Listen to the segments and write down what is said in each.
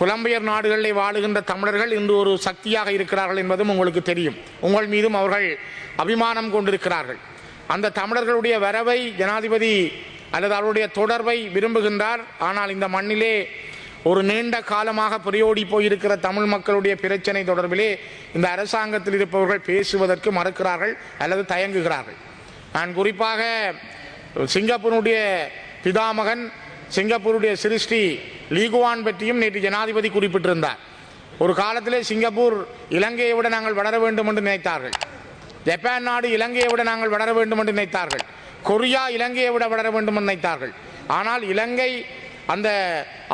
புலம்பெயர் நாடுகளில் வாழுகின்ற தமிழர்கள் இன்று ஒரு சக்தியாக இருக்கிறார்கள் என்பதும் உங்களுக்கு தெரியும். உங்கள் மீதும் அவர்கள் அபிமானம் கொண்டிருக்கிறார்கள். அந்த தமிழர்களுடைய வரவை ஜனாதிபதி அல்லது அவருடைய தொடர்பை விரும்புகின்றார். ஆனால் இந்த மண்ணிலே ஒரு நீண்ட காலமாக புரியோடி போயிருக்கிற தமிழ் மக்களுடைய பிரச்சனை தொடர்பிலே இந்த அரசாங்கத்தில் இருப்பவர்கள் பேசுவதற்கு மறுக்கிறார்கள் அல்லது தயங்குகிறார்கள். நான் குறிப்பாக சிங்கப்பூருடைய பிதாமகன் சிங்கப்பூருடைய சிருஷ்டி லீகுவான் பற்றியும் நேற்று ஜனாதிபதி குறிப்பிட்டிருந்தார். ஒரு காலத்திலே சிங்கப்பூர் இலங்கையை விட நாங்கள் வளர வேண்டும் என்று நினைத்தார்கள். ஜப்பான் நாடு இலங்கையை விட நாங்கள் வளர வேண்டும் என்று நினைத்தார்கள். கொரியா இலங்கையை விட வளர வேண்டும் என்று நினைத்தார்கள். ஆனால் இலங்கை அந்த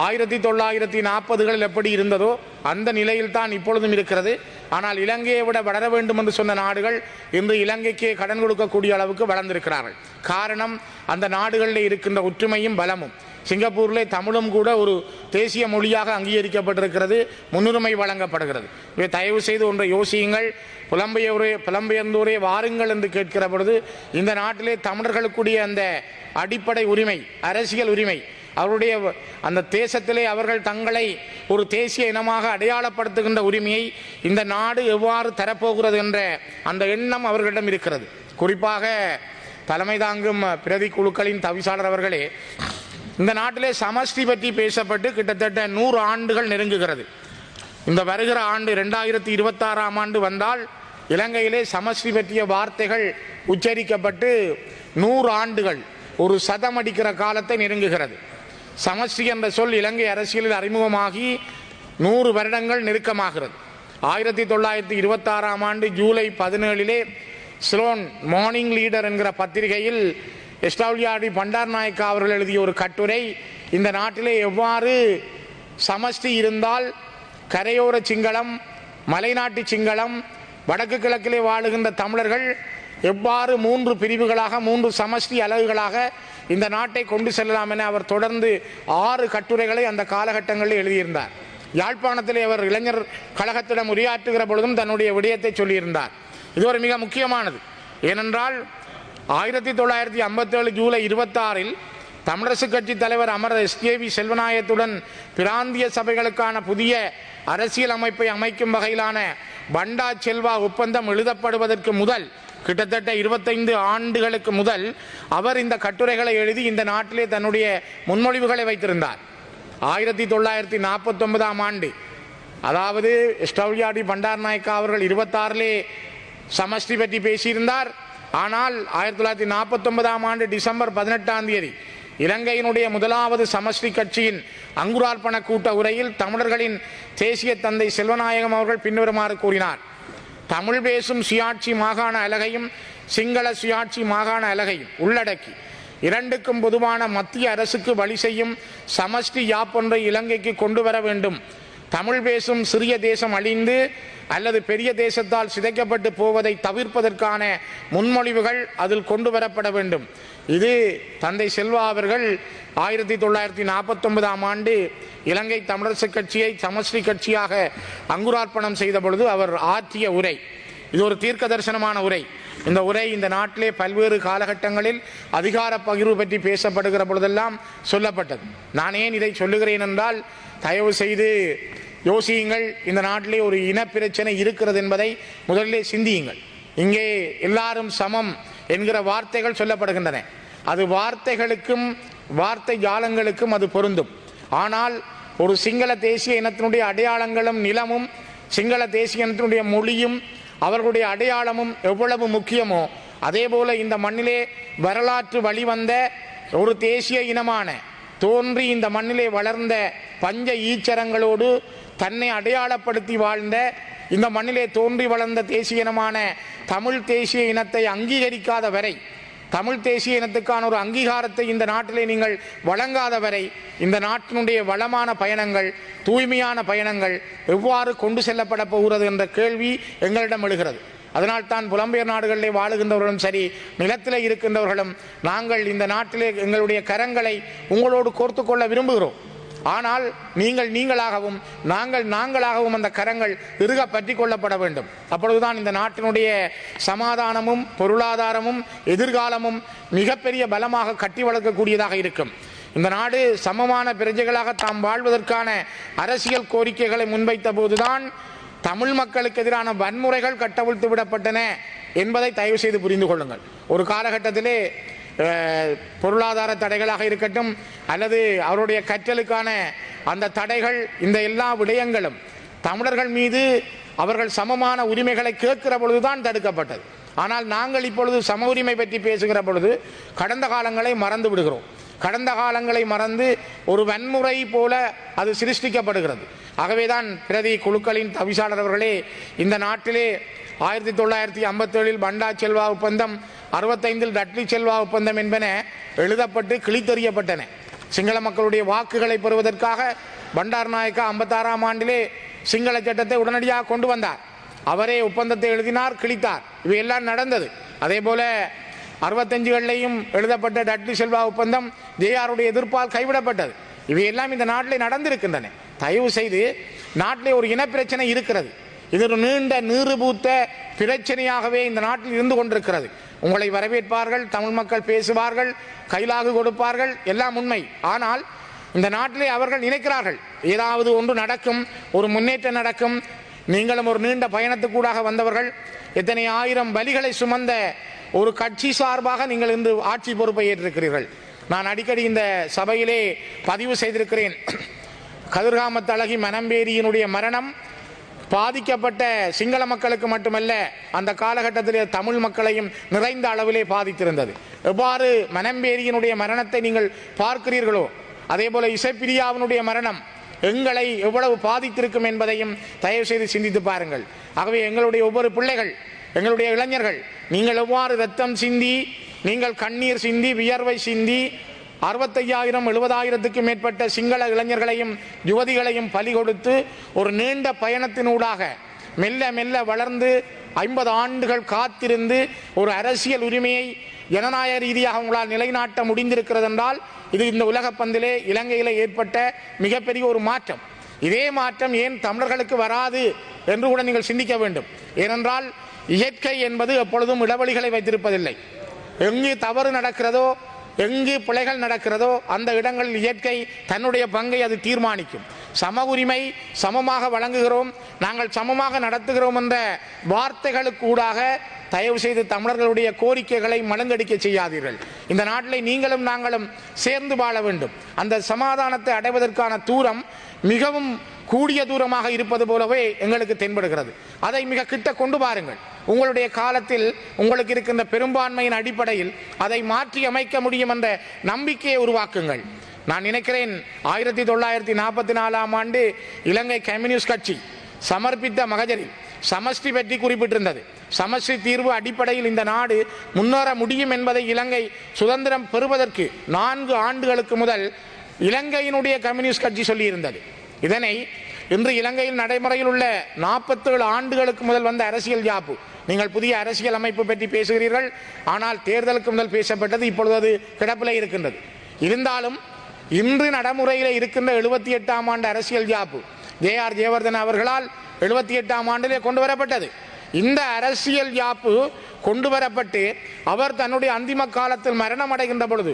ஆயிரத்தி தொள்ளாயிரத்தி நாற்பதுகளில் எப்படி இருந்ததோ அந்த நிலையில் தான் இப்பொழுதும் இருக்கிறது. ஆனால் இலங்கையை விட வளர வேண்டும் என்று சொன்ன நாடுகள் இன்று இலங்கைக்கு கடன் கொடுக்கக்கூடிய அளவுக்கு வளர்ந்திருக்கிறார்கள். காரணம் அந்த நாடுகளில் இருக்கின்ற ஒற்றுமையும் பலமும். சிங்கப்பூரில் தமிழும் கூட ஒரு தேசிய மொழியாக அங்கீகரிக்கப்பட்டிருக்கிறது முன்னுரிமை வழங்கப்படுகிறது. இவை தயவு செய்து ஒன்றை யோசியுங்கள். புலம்பெயரே புலம்பெயர்ந்தோரே வாருங்கள் என்று கேட்கிற பொழுது இந்த நாட்டிலே தமிழர்களுக்குரிய அந்த அடிப்படை உரிமை அரசியல் உரிமை அவருடைய அந்த தேசத்திலே அவர்கள் தங்களை ஒரு தேசிய இனமாக அடையாளப்படுத்துகின்ற உரிமையை இந்த நாடு எவ்வாறு தரப்போகிறது என்ற அந்த எண்ணம் அவர்களிடம் இருக்கிறது. குறிப்பாக தலைமை தாங்கும் பிரதி குழுக்களின் தவிசாளர் அவர்களே இந்த நாட்டிலே சமஷ்டி பற்றி பேசப்பட்டு கிட்டத்தட்ட நூறு ஆண்டுகள் நெருங்குகிறது. இந்த வருகிற ஆண்டு ரெண்டாயிரத்தி இருபத்தாறாம் ஆண்டு வந்தால் இலங்கையிலே சமஷ்டி பற்றிய வார்த்தைகள் உச்சரிக்கப்பட்டு நூறு ஆண்டுகள் ஒரு சதம் அடிக்கிற காலத்தை நெருங்குகிறது. சமஷ்டி என்ற சொல் இலங்கை அரசியலில் அறிமுகமாகி நூறு வருடங்கள் நெருக்கமாகிறது. ஆயிரத்தி தொள்ளாயிரத்தி இருபத்தாறாம் ஆண்டு ஜூலை பதினேழிலே ஸ்லோன் மார்னிங் லீடர் என்கிற பத்திரிகையில் எஸ்டாவ்லியாடி பண்டார் நாயக்கா அவர்கள் எழுதிய ஒரு கட்டுரை இந்த நாட்டிலே எவ்வாறு சமஷ்டி இருந்தால் கரையோர சிங்களம் மலைநாட்டு சிங்களம் வடக்கு கிழக்கிலே வாழுகின்ற தமிழர்கள் எவ்வாறு மூன்று பிரிவுகளாக மூன்று சமஷ்டி அலகுகளாக இந்த நாட்டை கொண்டு செல்லலாம் என அவர் தொடர்ந்து ஆறு கட்டுரைகளை அந்த காலகட்டங்களில் எழுதியிருந்தார். யாழ்ப்பாணத்திலே அவர் இளைஞர் கழகத்திடம் உரையாற்றுகிற பொழுதும் தன்னுடைய விடயத்தை சொல்லியிருந்தார். இது ஒரு மிக முக்கியமானது. ஏனென்றால் ஆயிரத்தி தொள்ளாயிரத்தி ஐம்பத்தேழு ஜூலை இருபத்தாறில் தமிழரசு கட்சி தலைவர் அமரர் எஸ்கேவி செல்வநாயகத்துடன் பிராந்திய சபைகளுக்கான புதிய அரசியல் அமைப்பை அமைக்கும் வகையிலான பண்டா செல்வா ஒப்பந்தம் எழுதப்படுவதற்கு முதல் கிட்டத்தட்ட இருபத்தைந்து ஆண்டுகளுக்கு முதல் அவர் இந்த கட்டுரைகளை எழுதி இந்த நாட்டிலே தன்னுடைய முன்மொழிவுகளை வைத்திருந்தார். ஆயிரத்தி தொள்ளாயிரத்தி நாற்பத்தொன்பதாம் ஆண்டு அதாவது ஸ்டவ்யாடி பண்டார் நாயக்கா அவர்கள் இருபத்தாறிலே சமஷ்டி பற்றி பேசியிருந்தார். ஆனால் ஆயிரத்தி தொள்ளாயிரத்தி நாற்பத்தொன்பதாம் ஆண்டு டிசம்பர் பதினெட்டாம் தேதி இலங்கையினுடைய முதலாவது சமஷ்டி கட்சியின் அங்குரார்ப்பண கூட்ட உரையில் தமிழர்களின் தேசிய தந்தை செல்வநாயகம் அவர்கள் பின்வருமாறு கூறினார். தமிழ் பேசும் சுயாட்சி மாகாண அலகையும் சிங்கள சுயாட்சி மாகாண அலகையும் உள்ளடக்கி இரண்டுக்கும் பொதுவான மத்திய அரசுக்கு வழி செய்யும் சமஷ்டி யாப்பொன்றை இலங்கைக்கு கொண்டு வர வேண்டும். தமிழ் பேசும் சிறிய தேசம் அழிந்து அல்லது பெரிய தேசத்தால் சிதைக்கப்பட்டு போவதை தவிர்ப்பதற்கான முன்மொழிவுகள் அதில் கொண்டு வரப்பட வேண்டும். இது தந்தை செல்வா அவர்கள் ஆயிரத்தி தொள்ளாயிரத்தி நாற்பத்தொன்பதாம் ஆண்டு இலங்கை தமிழரசு கட்சியை சமஷ்டி கட்சியாக அங்குரார்ப்பணம் செய்த பொழுது அவர் ஆற்றிய உரை. இது ஒரு தீர்க்க தரிசனமான உரை. இந்த உரை இந்த நாட்டிலே பல்வேறு காலகட்டங்களில் அதிகார பகிர்வு பற்றி பேசப்படுகிற பொழுதெல்லாம் சொல்லப்பட்டது. நான் ஏன் இதை சொல்லுகிறேன் என்றால் தயவு செய்து யோசியுங்கள். இந்த நாட்டிலே ஒரு இனப்பிரச்சனை இருக்கிறது என்பதை முதலிலே சிந்தியுங்கள். இங்கே எல்லாரும் சமம் என்கிற வார்த்தைகள் சொல்லப்படுகின்றன. அது வார்த்தைகளுக்கும் வார்த்தை ஜாலங்களுக்கும் அது பொருந்தும். ஆனால் ஒரு சிங்கள தேசிய இனத்தினுடைய அடையாளங்களும் நிலமும் சிங்கள தேசிய இனத்தினுடைய மொழியும் அவர்களுடைய அடையாளமும் எவ்வளவு முக்கியமோ அதே போல இந்த மண்ணிலே வரலாற்று வழிவந்த ஒரு தேசிய இனமான தோன்றி இந்த மண்ணிலே வளர்ந்த பஞ்ச ஈச்சரங்களோடு தன்னை அடையாளப்படுத்தி வாழ்ந்த இந்த மண்ணிலே தோன்றி வளர்ந்த தேசிய இனமான தமிழ் தேசிய இனத்தை அங்கீகரிக்காத வரை தமிழ் தேசிய இனத்துக்கான ஒரு அங்கீகாரத்தை இந்த நாட்டிலே நீங்கள் வழங்காத வரை இந்த நாட்டினுடைய வளமான பயணங்கள் தூய்மையான பயணங்கள் எவ்வாறு கொண்டு செல்லப்பட போகிறது என்ற கேள்வி எங்களிடம் எழுகிறது. அதனால் தான் புலம்பெயர் நாடுகளிலே வாழுகின்றவர்களும் சரி நிலத்திலே இருக்கின்றவர்களும் நாங்கள் இந்த நாட்டிலே எங்களுடைய கரங்களை உங்களோடு கோர்த்து கொள்ள விரும்புகிறோம். ஆனால் நீங்கள் நீங்களாகவும் நாங்கள் நாங்களாகவும் அந்த கரங்கள் இறுக பற்றி கொள்ளப்பட வேண்டும். அப்பொழுதுதான் இந்த நாட்டினுடைய சமாதானமும் பொருளாதாரமும் எதிர்காலமும் மிகப்பெரிய பலமாக கட்டி வளர்க்கக்கூடியதாக இருக்கும். இந்த நாடு சமமான பிரஜைகளாக தாம் வாழ்வதற்கான அரசியல் கோரிக்கைகளை முன்வைத்த போதுதான் தமிழ் மக்களுக்கு எதிரான வன்முறைகள் கட்டவிழ்த்து விடப்பட்டன என்பதை தயவு செய்து புரிந்து கொள்ளுங்கள். ஒரு காலகட்டத்திலே பொருளாதார தடைகளாக இருக்கட்டும் அல்லது அவருடைய கற்றலுக்கான அந்த தடைகள் இந்த எல்லா விடயங்களும் தமிழர்கள் மீது அவர்கள் சமமான உரிமைகளை கேட்கிற பொழுதுதான் தடுக்கப்பட்டது. ஆனால் நாங்கள் இப்பொழுது சம உரிமை பற்றி பேசுகிற பொழுது கடந்த காலங்களை மறந்து விடுகிறோம். கடந்த காலங்களை மறந்து ஒரு வன்முறை போல அது சிருஷ்டிக்கப்படுகிறது. ஆகவேதான் பிரதி குழுக்களின் தவிசாளர் அவர்களே இந்த நாட்டிலே ஆயிரத்தி தொள்ளாயிரத்தி ஐம்பத்தேழில் பண்டா செல்வா ஒப்பந்தம் அறுபத்தைந்தில் டட்லி செல்வா ஒப்பந்தம் என்பன எழுதப்பட்டு கிழித்தெறியப்பட்டன. சிங்கள மக்களுடைய வாக்குகளை பெறுவதற்காக பண்டார் நாயக்கா ஐம்பத்தாறாம் ஆண்டிலே சிங்கள சட்டத்தை உடனடியாக கொண்டு வந்தார். அவரே ஒப்பந்தத்தை எழுதினார் கிழித்தார். இவையெல்லாம் நடந்தது. அதே போல அறுபத்தஞ்சுகள்லையும் எழுதப்பட்ட டட்லி செல்வா ஒப்பந்தம் ஜேஆருடைய எதிர்ப்பால் கைவிடப்பட்டது. இவையெல்லாம் இந்த நாட்டில் நடந்திருக்கின்றன. தயவு செய்து நாட்டிலே ஒரு இனப்பிரச்சனை இருக்கிறது. இது ஒரு நீண்ட நீறுபூத்த பிரச்சனையாகவே இந்த நாட்டில் இருந்து கொண்டிருக்கிறது. உங்களை வரவேற்பார்கள் தமிழ் மக்கள் பேசுவார்கள் கைலாகு கொடுப்பார்கள் எல்லாம் உண்மை. ஆனால் இந்த நாட்டிலே அவர்கள் நினைக்கிறார்கள் ஏதாவது ஒன்று நடக்கும் ஒரு முன்னேற்றம் நடக்கும் நீங்களும் ஒரு நீண்ட பயணத்துக்கூடாக வந்தவர்கள் எத்தனை ஆயிரம் பலிகளை சுமந்த ஒரு கட்சி சார்பாக நீங்கள் இன்று ஆட்சி பொறுப்பை ஏற்றிருக்கிறீர்கள். நான் அடிக்கடி இந்த சபையிலே பதிவு செய்திருக்கிறேன். கதிர்காமத் அழகி மனம்பேரியினுடைய மரணம் பாதிக்கப்பட்ட சிங்கள மக்களுக்கு மட்டுமல்ல அந்த காலகட்டத்திலே தமிழ் மக்களையும் நிறைந்த அளவிலே பாதித்திருந்தது. எவ்வாறு மனம்பேரியினுடைய மரணத்தை நீங்கள் பார்க்கிறீர்களோ அதே போல இசைப்பிரியாவினுடைய மரணம் எங்களை எவ்வளவு பாதித்திருக்கும் என்பதையும் தயவு செய்து சிந்தித்து பாருங்கள். ஆகவே எங்களுடைய ஒவ்வொரு பிள்ளைகள் எங்களுடைய இளைஞர்கள் நீங்கள் எவ்வாறு ரத்தம் சிந்தி நீங்கள் கண்ணீர் சிந்தி வியர்வை சிந்தி அறுபத்தையாயிரம் எழுபதாயிரத்துக்கு மேற்பட்ட சிங்கள இளைஞர்களையும் யுவதிகளையும் பலி கொடுத்து ஒரு நீண்ட பயணத்தினூடாக மெல்ல மெல்ல வளர்ந்து ஐம்பது ஆண்டுகள் காத்திருந்து ஒரு அரசியல் உரிமையை ஜனநாயக ரீதியாக உங்களால் நிலைநாட்ட முடிந்திருக்கிறது என்றால் இது இந்த உலகப்பந்திலே இலங்கையில் ஏற்பட்ட மிகப்பெரிய ஒரு மாற்றம். இதே மாற்றம் ஏன் தமிழர்களுக்கு வராது என்று கூட நீங்கள் சிந்திக்க வேண்டும். ஏனென்றால் இயற்கை என்பது எப்பொழுதும் இடைவெளிகளை வைத்திருப்பதில்லை. எங்கு தவறு நடக்கிறதோ எங்கு பிழைகள் நடக்கிறதோ அந்த இடங்களில் இயற்கை தன்னுடைய பங்கை அது தீர்மானிக்கும். சம உரிமை சமமாக வழங்குகிறோம். நாங்கள் சமமாக நடத்துகிறோம் என்ற வார்த்தைகளுக்கூடாக தயவு செய்து தமிழர்களுடைய கோரிக்கைகளை மலங்கடிக்க செய்யாதீர்கள். இந்த நாட்டிலே நீங்களும் நாங்களும் சேர்ந்து வாழ வேண்டும். அந்த சமாதானத்தை அடைவதற்கான தூரம் மிகவும் கூடிய தூரமாக இருப்பது போலவே எங்களுக்கு தென்படுகிறது. அதை மிக கிட்ட கொண்டு பாருங்கள். உங்களுடைய காலத்தில் உங்களுக்கு இருக்கின்ற பெரும்பான்மையின் அடிப்படையில் அதை மாற்றி அமைக்க முடியும் என்ற நம்பிக்கையை உருவாக்குங்கள். நான் நினைக்கிறேன் ஆயிரத்தி தொள்ளாயிரத்தி நாற்பத்தி நாலாம் ஆண்டு இலங்கை கம்யூனிஸ்ட் கட்சி சமர்ப்பித்த மகஜரில் சமஷ்டி பற்றி குறிப்பிட்டிருந்தது. சமஷ்டி தீர்வு அடிப்படையில் இந்த நாடு முன்னேற முடியும் என்பதை இலங்கை சுதந்திரம் பெறுவதற்கு நான்கு ஆண்டுகளுக்கு முதல் இலங்கையினுடைய கம்யூனிஸ்ட் கட்சி சொல்லியிருந்தது. இதனை இன்று இலங்கையில் நடைமுறையில் உள்ள நாற்பத்தேழு ஆண்டுகளுக்கு முதல் வந்த அரசியல் யாப்பு நீங்கள் புதிய அரசியல் அமைப்பு பற்றி பேசுகிறீர்கள். ஆனால் தேர்தலுக்கு முதல் பேசப்பட்டது இப்பொழுது அது கிடப்பில் இருக்கின்றது. இருந்தாலும் இன்று நடைமுறையில் இருக்கின்ற எழுபத்தி எட்டாம் ஆண்டு அரசியல் யாப்பு ஜே ஆர் ஜெயவர்தன் அவர்களால் எழுபத்தி எட்டாம் ஆண்டிலே கொண்டு வரப்பட்டது இந்த அரசியல் யாப்பு கொண்டு வரப்பட்டு அவர் தன்னுடைய அந்திம காலத்தில் மரணம் அடைகின்ற பொழுது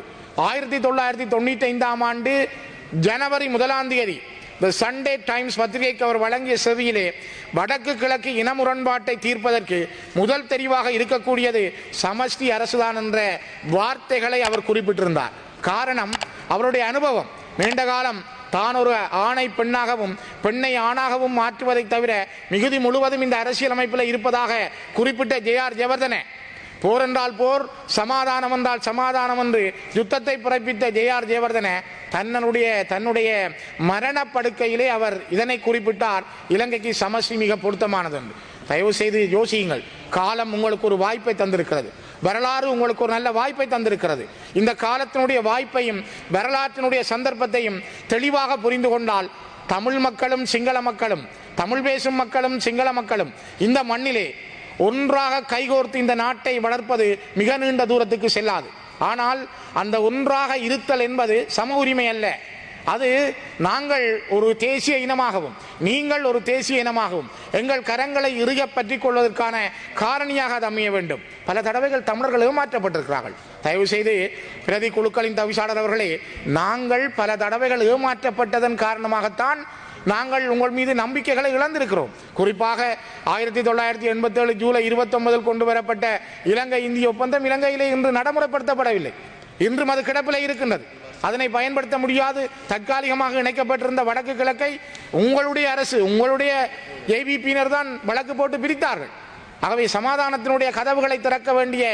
ஆயிரத்தி தொள்ளாயிரத்தி தொண்ணூற்றி ஐந்தாம் ஆண்டு ஜனவரி முதலாம் தேதி த சண்டே டைம்ஸ் பத்திரிகைக்கு அவர் வழங்கிய செவியிலே வடக்கு கிழக்கு இன முரண்பாட்டை தீர்ப்பதற்கு முதல் தெரிவாக இருக்கக்கூடியது சமஷ்டி அரசுதான் என்ற வார்த்தைகளை அவர் குறிப்பிட்டிருந்தார். காரணம் அவருடைய அனுபவம். நீண்ட காலம் தான் ஒரு ஆணை பெண்ணாகவும் பெண்ணை ஆணாகவும் மாற்றுவதை தவிர மிகுதி முழுவதும் இந்த அரசியல் அமைப்பில் இருப்பதாக குறிப்பிட்ட ஜே ஆர் ஜெயவர்தன போர் என்றால் போர் சமாதானம் என்றால் சமாதானம் என்று யுத்தத்தை பிறப்பித்த ஜெயார் ஜெயவர்தன தன்னுடைய தன்னுடைய மரணப்படுக்கையிலே அவர் இதனை குறிப்பிட்டார். இலங்கைக்கு சமஸ்டி மிக பொருத்தமானது என்று தயவு செய்து யோசியுங்கள். காலம் உங்களுக்கு ஒரு வாய்ப்பை தந்திருக்கிறது. வரலாறு உங்களுக்கு ஒரு நல்ல வாய்ப்பை தந்திருக்கிறது. இந்த காலத்தினுடைய வாய்ப்பையும் வரலாற்றினுடைய சந்தர்ப்பத்தையும் தெளிவாக புரிந்து கொண்டால் தமிழ் மக்களும் சிங்கள மக்களும் தமிழ் பேசும் மக்களும் சிங்கள மக்களும் இந்த மண்ணிலே ஒன்றாக கைகோர்த்து இந்த நாட்டை வளர்ப்பது மிக நீண்ட தூரத்துக்கு செல்லாது. ஆனால் அந்த ஒன்றாக இருத்தல் என்பது சம உரிமை அல்ல. அது நாங்கள் ஒரு தேசிய இனமாகவும் நீங்கள் ஒரு தேசிய இனமாகவும் எங்கள் கரங்களை இறுக பற்றிக் கொள்வதற்கான காரணியாக அது அமைய வேண்டும். பல தடவைகள் தமிழர்கள் ஏமாற்றப்பட்டிருக்கிறார்கள் தயவு செய்து பிரதி குழுக்களின் தவிசாளர் அவர்களே நாங்கள் பல தடவைகள் ஏமாற்றப்பட்டதன் காரணமாகத்தான் நாங்கள் உங்கள் மீது நம்பிக்கைகளை இழந்திருக்கிறோம். குறிப்பாக ஆயிரத்தி தொள்ளாயிரத்தி எண்பத்தேழு ஜூலை இருபத்தொன்பதில் கொண்டு வரப்பட்ட இலங்கை இந்திய ஒப்பந்தம் இலங்கையிலே இன்று நடைமுறைப்படுத்தப்படவில்லை. இன்றும் அது கிடப்பிலே இருக்கின்றது. அதனை பயன்படுத்த முடியாது. தற்காலிகமாக இணைக்கப்பட்டிருந்த வடக்கு கிழக்கை உங்களுடைய அரசு உங்களுடைய ஏபிபியினர் தான் வழக்கு போட்டு பிரித்தார்கள் ஆகவே சமாதானத்தினுடைய கதவுகளை திறக்க வேண்டிய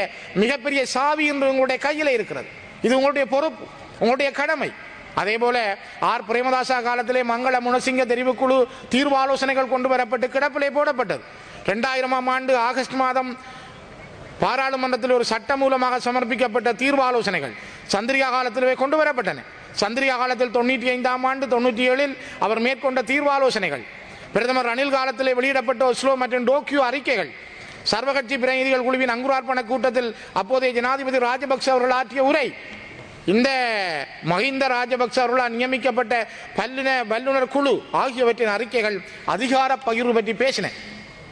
மிகப்பெரிய சாவி இன்று உங்களுடைய கையில் இருக்கிறது. இது உங்களுடைய பொறுப்பு உங்களுடைய கடமை. அதே போல ஆர். பிரேமதாசா காலத்திலே மங்கள முனசிங்க தெரிவுக்குழு தீர்வாலோசனைகள் கொண்டு வரப்பட்டு கிடப்பிலே போடப்பட்டது. ரெண்டாயிரமாம் ஆண்டு ஆகஸ்ட் மாதம் பாராளுமன்றத்தில் ஒரு சட்ட மூலமாக சமர்ப்பிக்கப்பட்ட தீர்வு ஆலோசனைகள் சந்திரிகா காலத்திலே கொண்டு வரப்பட்டன சந்திரிகா காலத்தில் தொண்ணூற்றி ஐந்தாம் ஆண்டு தொண்ணூற்றி ஏழில் அவர் மேற்கொண்ட தீர்வாலோசனைகள். பிரதமர் ரணில் காலத்திலே வெளியிடப்பட்ட ஒஸ்லோ மற்றும் டோக்கியோ அறிக்கைகள். சர்வகட்சி பிரதிநிதிகள் குழுவின் அங்குரார்ப்பண கூட்டத்தில் அப்போதைய ஜனாதிபதி ராஜபக்ஷ அவர்கள் ஆற்றிய உரை. இந்த மஹிந்த ராஜபக்ச அவர்களால் நியமிக்கப்பட்ட பல்லுன வல்லுநர் குழு ஆகியவற்றின் அறிக்கைகள் அதிகார பகிர்வு பற்றி பேசின.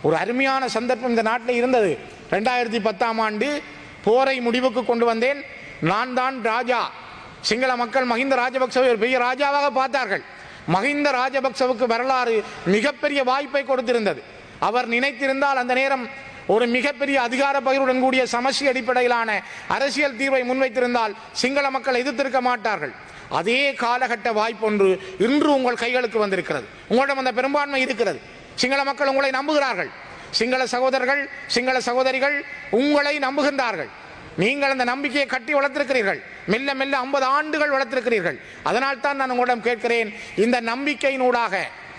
ஒரு அருமையான சந்தர்ப்பம் இந்த நாட்டில் இருந்தது. ரெண்டாயிரத்தி பத்தாம் ஆண்டு போரை முடிவுக்கு கொண்டு வந்தேன். நான் தான் ராஜா. சிங்கள மக்கள் மஹிந்த ராஜபக்சவை ஒரு பெரிய ராஜாவாக பார்த்தார்கள். மஹிந்த ராஜபக்சவுக்கு வரலாறு மிகப்பெரிய வாய்ப்பை கொடுத்திருந்தது. அவர் நினைத்திருந்தால் அந்த நேரம் ஒரு மிகப்பெரிய அதிகார பகிர்வுடன் கூடிய சமஸ்டி அடிப்படையிலான அரசியல் தீர்வை முன்வைத்திருந்தால் சிங்கள மக்கள் எதிர்த்திருக்க மாட்டார்கள். அதே காலகட்ட வாய்ப்பொன்று இன்று உங்கள் கைகளுக்கு வந்திருக்கிறது. உங்களிடம் அந்த பெரும்பான்மை இருக்கிறது. சிங்கள மக்கள் உங்களை நம்புகிறார்கள். சிங்கள சகோதரர்கள் சிங்கள சகோதரிகள் உங்களை நம்புகின்றார்கள். நீங்கள் அந்த நம்பிக்கையை கட்டி வளர்த்திருக்கிறீர்கள். மெல்ல மெல்ல ஐம்பது ஆண்டுகள் வளர்த்திருக்கிறீர்கள். அதனால் தான் நான் உங்களிடம் கேட்கிறேன் இந்த நம்பிக்கையினூடாக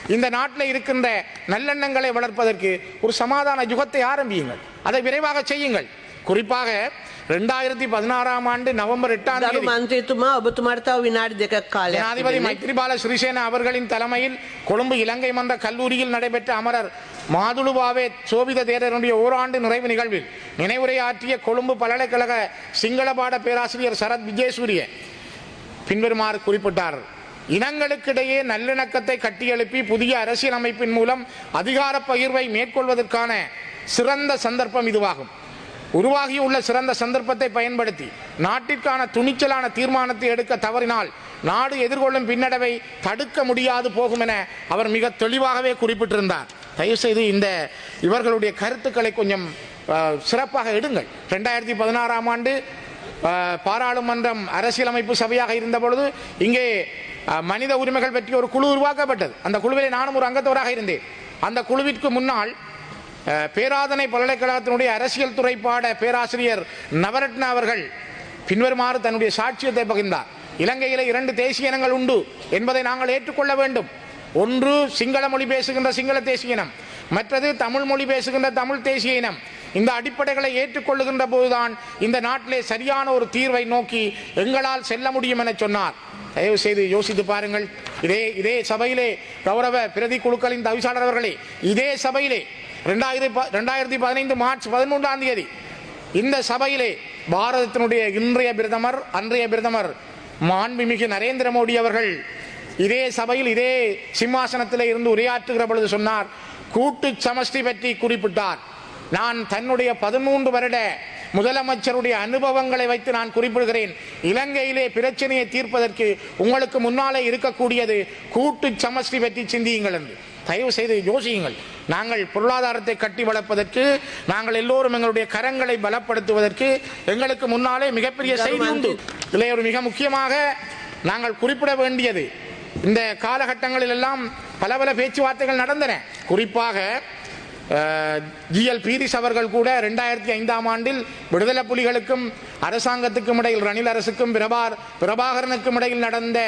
இந்த நாட்டில் இருக்கின்ற நல்லெண்ணங்களை வளர்ப்பதற்கு ஒரு சமாதான யுகத்தை ஆரம்பியுங்கள். அதை விரைவாக செய்யுங்கள். குறிப்பாக ரெண்டாயிரத்தி பதினாறாம் ஆண்டு நவம்பர் எட்டாம் தேதி ஜனாதிபதி மைத்ரிபால சிறிசேன அவர்களின் தலைமையில் கொழும்பு இலங்கை மன்ற கல்லூரியில் நடைபெற்ற அமரர் மாதுளுபாவே சோபித தேரருடைய ஓராண்டு நிறைவு நிகழ்வில் நினைவுரையாற்றிய கொழும்பு பல்கலைக்கழக சிங்களபாட பேராசிரியர் சரத் விஜயசூரிய பின்வருமாறு குறிப்பிட்டார். இனங்களுக்கிடையே நல்லிணக்கத்தை கட்டியெழுப்பி புதிய அரசியல் அமைப்பின் மூலம் அதிகார பகிர்வை மேற்கொள்வதற்கான சிறந்த சந்தர்ப்பம் இதுவாகும். உருவாகியுள்ள சிறந்த சந்தர்ப்பத்தை பயன்படுத்தி நாட்டிற்கான துணிச்சலான தீர்மானத்தை எடுக்க தவறினால் நாடு எதிர்கொள்ளும் பின்னடைவை தடுக்க முடியாது போகும் என அவர் மிக தெளிவாகவே குறிப்பிட்டிருந்தார். தயவுசெய்து இந்த இவர்களுடைய கருத்துக்களை கொஞ்சம் சிறப்பாக எடுங்கள். ரெண்டாயிரத்தி பதினாறாம் ஆண்டு பாராளுமன்றம் அரசியலமைப்பு சபையாக இருந்த பொழுது இங்கே மனித உரிமைகள் பற்றி ஒரு குழு உருவாக்கப்பட்டது. அந்த குழுவிலே நானும் ஒரு அங்கத்தவராக இருந்தேன். அந்த குழுவிற்கு முன்னால் பேராதனை பல்கலைக்கழகத்தினுடைய அரசியல் துறை பாட பேராசிரியர் நவரத்ன அவர்கள் பின்வருமாறு தன்னுடைய சாட்சியத்தை பகிர்ந்தார். இலங்கையில் இரண்டு தேசிய இனங்கள் உண்டு என்பதை நாங்கள் ஏற்றுக்கொள்ள வேண்டும். ஒன்று சிங்கள மொழி பேசுகின்ற சிங்கள தேசிய இனம். மற்றது தமிழ் மொழி பேசுகின்ற தமிழ் தேசிய இனம். இந்த அடிப்படைகளை ஏற்றுக்கொள்ளுகின்ற போதுதான் இந்த நாட்டிலே சரியான ஒரு தீர்வை நோக்கி எங்களால் செல்ல முடியும் என சொன்னார். தயவு செய்து யோசித்து பாருங்கள். இதே இதே சபையிலே கௌரவ பிரதி குழுக்களின் தவிசாளர் அவர்களே இதே சபையிலே ரெண்டாயிரத்தி ரெண்டாயிரத்தி பதினைந்து மார்ச் பதிமூன்றாம் தேதி இந்த சபையிலே பாரதத்தினுடைய இன்றைய பிரதமர் அன்றைய பிரதமர் மாண்புமிகு நரேந்திர மோடி அவர்கள் இதே சபையில் இதே சிம்மாசனத்திலே இருந்து உரையாற்றுகிற பொழுது சொன்னார் கூட்டு சமஷ்டி பற்றி குறிப்பிட்டார். நான் தன்னுடைய பதிமூன்று வருட முதலமைச்சருடைய அனுபவங்களை வைத்து நான் குறிப்பிடுகிறேன். இலங்கையிலே பிரச்சனையை தீர்ப்பதற்கு உங்களுக்கு முன்னாலே இருக்கக்கூடியது கூட்டு சமஷ்டி பற்றி சிந்தியுங்கள் என்று. தயவு செய்து யோசியுங்கள். நாங்கள் பொருளாதாரத்தை கட்டி வளர்ப்பதற்கு நாங்கள் எல்லோரும் எங்களுடைய கரங்களை பலப்படுத்துவதற்கு எங்களுக்கு முன்னாலே மிகப்பெரிய செய்தி உண்டு. இதிலே ஒரு மிக முக்கியமாக நாங்கள் குறிப்பிட வேண்டியது. இந்த காலகட்டங்களில் எல்லாம் பல பல பேச்சுவார்த்தைகள் நடந்தன. குறிப்பாக ஜிஎல் பீரிஸ் அவர்கள் கூட ரெண்டாயிரத்தி ஐந்தாம் ஆண்டில் விடுதலை புலிகளுக்கும் அரசாங்கத்துக்கும் இடையில் ரணில் அரசுக்கும் பிரபார் பிரபாகரனுக்கும் இடையில் நடந்த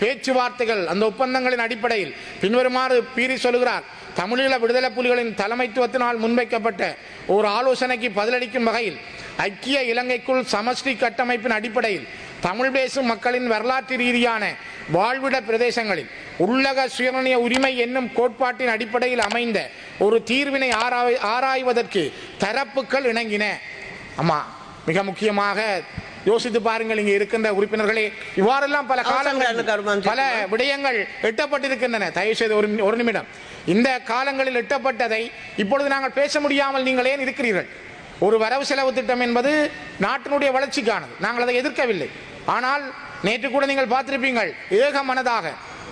பேச்சுவார்த்தைகள் அந்த ஒப்பந்தங்களின் அடிப்படையில் பின்வருமாறு பீரிஸ் சொல்கிறார் தமிழீழ விடுதலை புலிகளின் தலைமைத்துவத்தினால் முன்வைக்கப்பட்ட ஒரு ஆலோசனைக்கு பதிலளிக்கும் வகையில் ஐக்கிய இலங்கைக்குள் சமஷ்டி கட்டமைப்பின் அடிப்படையில் தமிழ் பேசும் மக்களின் வரலாற்று ரீதியான வாழ்விட பிரதேசங்களில் உள்ளக சுயநிய உரிமை என்னும் கோட்பாட்டின் அடிப்படையில் அமைந்த ஒரு தீர்வினை ஆராய் ஆராய்வதற்கு தரப்புகள் இணங்கின. ஆமா மிக முக்கியமாக யோசித்து பாருங்கள் இங்கே இருக்கின்ற உறுப்பினர்களே இவ்வாறெல்லாம் பல காலங்கள் பல விடயங்கள் எட்டப்பட்டிருக்கின்றன. தயவு செய்து ஒரு ஒரு நிமிடம். இந்த காலங்களில் எட்டப்பட்டதை இப்பொழுது நாங்கள் பேச முடியாமல் நீங்கள் ஏன் இருக்கிறீர்கள்? ஒரு வரவு செலவு திட்டம் என்பது நாட்டினுடைய வளர்ச்சிக்கானது. நாங்கள் அதை எதிர்க்கவில்லை. ஆனால் நேற்று கூட நீங்கள் பார்த்திருப்பீங்கள் ஏக மனதாக.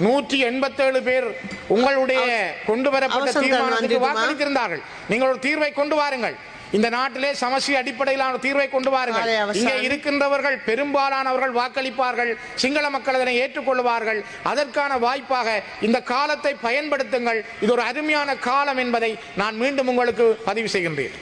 நூற்றி எண்பத்தேழு பேர் உங்களுடைய கொண்டு வரப்பட்ட தீர்மானத்துக்கு வாக்களித்திருந்தார்கள். நீங்கள் ஒரு தீர்வை கொண்டு வாருங்கள். இந்த நாட்டிலே சமஸ்டி அடிப்படையிலான தீர்வை கொண்டு வாருங்கள். இங்கே இருக்கின்றவர்கள் பெரும்பாலானவர்கள் வாக்களிப்பார்கள் சிங்கள மக்கள் அதனை ஏற்றுக்கொள்வார்கள் அதற்கான வாய்ப்பாக இந்த காலத்தை பயன்படுத்துங்கள். இது ஒரு அருமையான காலம் என்பதை நான் மீண்டும் உங்களுக்கு பதிவு செய்கின்றேன்.